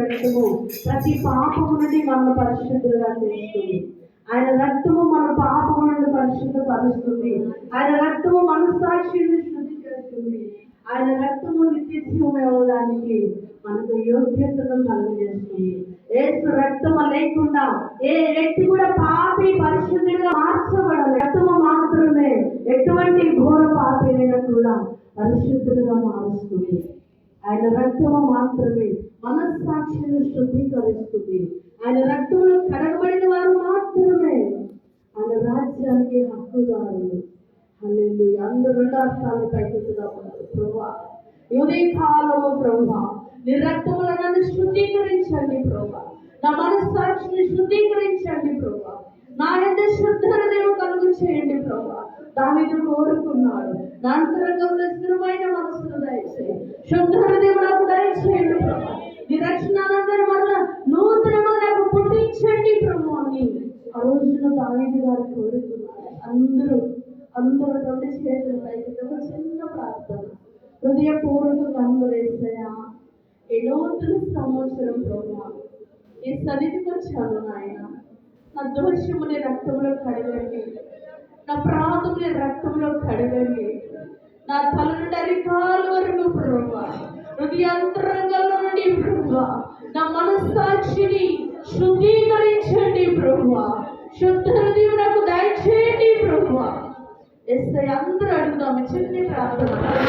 రక్తము ప్రతి పాపము నుండి మనల్ని పరిశుద్ధులుగా చేస్తుంది. ఆయన రక్తము మన పాపము నుండి పరిశుద్ధపరుస్తుంది. ఆయన రక్తము మనస్సాక్షిని శుద్ధి చేస్తుంది. ఆయన రక్తము నిత్యత్వమవడానికి మనకు యోగ్యతను కలుగజేస్తుంది. ఏసు రక్తము లేకుండా ఏ వ్యక్తి కూడా పాపి పరిశుద్ధిగా మార్చబడదు రక్తము మాత్రమే ఎటువంటి ఘోర పాపినైనా కూడా పరిశుద్ధులుగా మారుస్తుంది. ఆయన రక్తము మాత్రమే మనస్సాక్షిని శుద్ధీకరిస్తుంది. ఆయన రక్తంలో కడగబడిన వారు మాత్రమే ఆయన రాజ్యానికి హక్కుదారులు. హల్లెలు అందరూ రెండో స్థానం పైకెత్తుదాం ప్రభా ఉదయ కాలము ప్రభా నీ రక్తముల నన్ను శుద్ధీకరించండి ప్రభా. నా మనస్సాక్షిని శుద్ధీకరించండి ప్రభా. నా యొక్క శుద్ధ హృదయం కలుగు చేయండి ప్రభా. దానిని కోరుకున్నాడు. నా అంతరంగంలో ఆ రోజున దావీదు గారు కోరుకున్నారు. అందరూ అందరూ రెండు చేతులు పైకి ఒక చిన్న ప్రార్థన. హృదయపూర్వకంగా అందరూ వేసాయా ఈ సంవత్సరం ప్రభా ఈ సన్నిధికి వచ్చాను నాయన. నా దోషముని రక్తంలో కడగండి. నా ప్రాణముని రక్తంలో కడగండి. నా తలను నుండి వరకు ప్రభా హృదయాంతరంగంలో నుండి ప్రభా నా మనస్సాక్షిని శుద్ధీకరించండి ప్రభా. శుద్ధ హృదయం నాకు దయచేయండి ప్రభు ఎస్ఐ అందరూ అడుగుదాము చిన్ని ప్రార్థన.